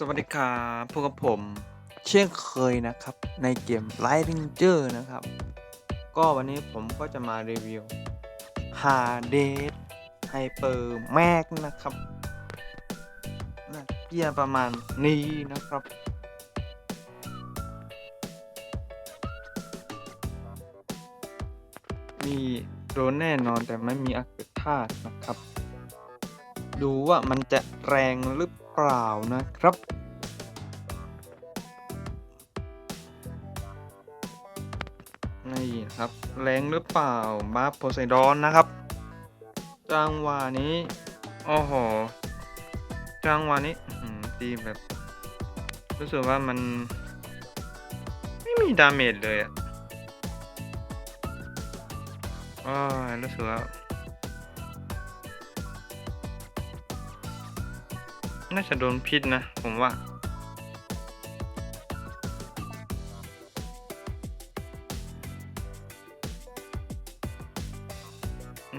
สวัสดีครับพวกกับผม เช่นเคยนะครับ ในเกม Light Ranger นะครับ ก็วันนี้ผมก็จะมารีวิว Hades Hyper Max นะครับน่าเกียร์ประมาณนี้นะครับ มีโดนแน่นอนแต่ไม่มีอักษธาตุนะครับ ดูว่ามันจะแรงหรือเปล่านะครับ นี่นะครับ แรงหรือเปล่าบาโพไซดอนนะครับจังหวะนี้โอ้โหจังหวะนี้อื้อหือตีแบบรู้สึกว่ามันไม่มีดาเมจเลยอะอ้ายรู้สึกว่า น่าจะโดนพิษนะ ผมว่า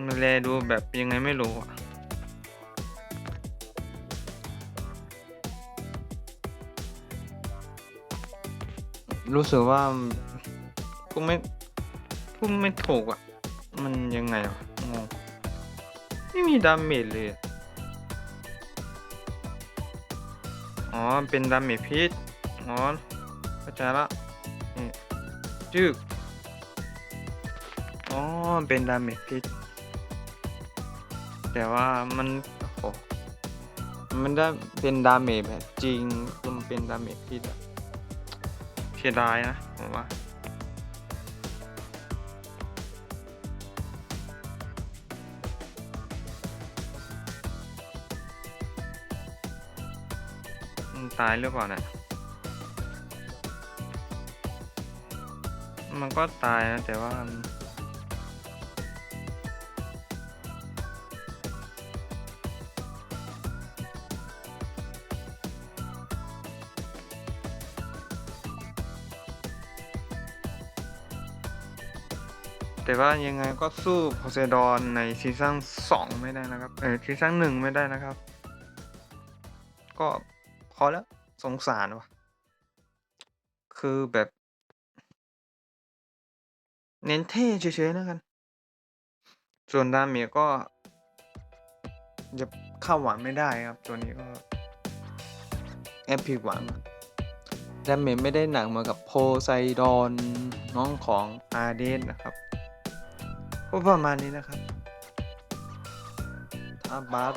มันแลดูแบบยังไงไม่รู้อะรู้สึกว่าพูดไม่พูดไม่ถูกอะ มันยังไงวะงงไม่มีดาเมจเลย อ๋อ เป็นดาเมจพิษอ๋อเข้าใจละนี่จึกอ๋อ เป็นดาเมจพิษแต่ว่ามันโอ้มันได้เป็นดาเมจแบบจริงคือมันเป็นดาเมจพิษอะเสียดายนะผมว่า มันตายหรือเปล่าเนี่ยมันก็ตายนะแต่ว่าแต่ว่ายังไงก็สู้โพไซดอนในซีซั่น2ไม่ได้นะครับ เออซีซั่นหนึ่งไม่ได้นะครับ ก็ พอแล้วสงสารว่ะ คือแบบ เน้นเท่เฉยๆแล้วกัน ส่วนดาเมจก็จะเข้าหวังไม่ได้ครับ ตัวนี้ก็ แอบผิดหวังดาเมจไม่ได้หนักเหมือนกับโพไซดอนน้องของอาเดนนะครับก็ประมาณนี้นะครับถ้าบาส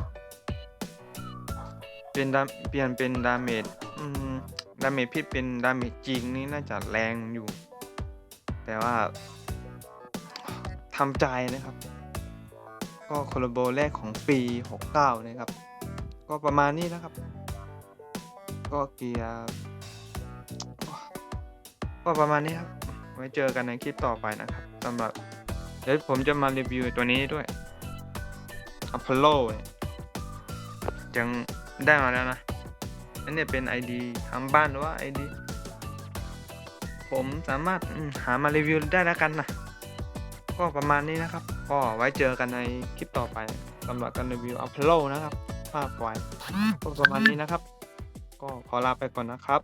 เป็นดาเปลี่ยนเป็นดาเมจดาเมจพิษเป็นดาเมจจริงนี่น่าจะแรงอยู่ แต่ว่าทำใจนะครับ ก็คอลโบแรกของปี 69 นะครับ ก็ประมาณนี้นะครับ ก็เกียร์ก็ประมาณนี้ครับ ไว้เจอกันในคลิปต่อไปนะครับสำหรับเดี๋ยวผมจะมารีวิวตัวนี้ด้วย Apollo เนี่ยยัง ได้มาแล้วนะ อันนี้เป็น ID ทำบ้านหรือว่า ID ผมสามารถหามารีวิวได้แล้วกันนะ ก็ประมาณนี้นะครับ ก็ไว้เจอกันในคลิปต่อไปสำหรับการรีวิว Apollo นะครับ ภาพไว้ก็ประมาณนี้นะครับ ก็ขอลาไปก่อนนะครับ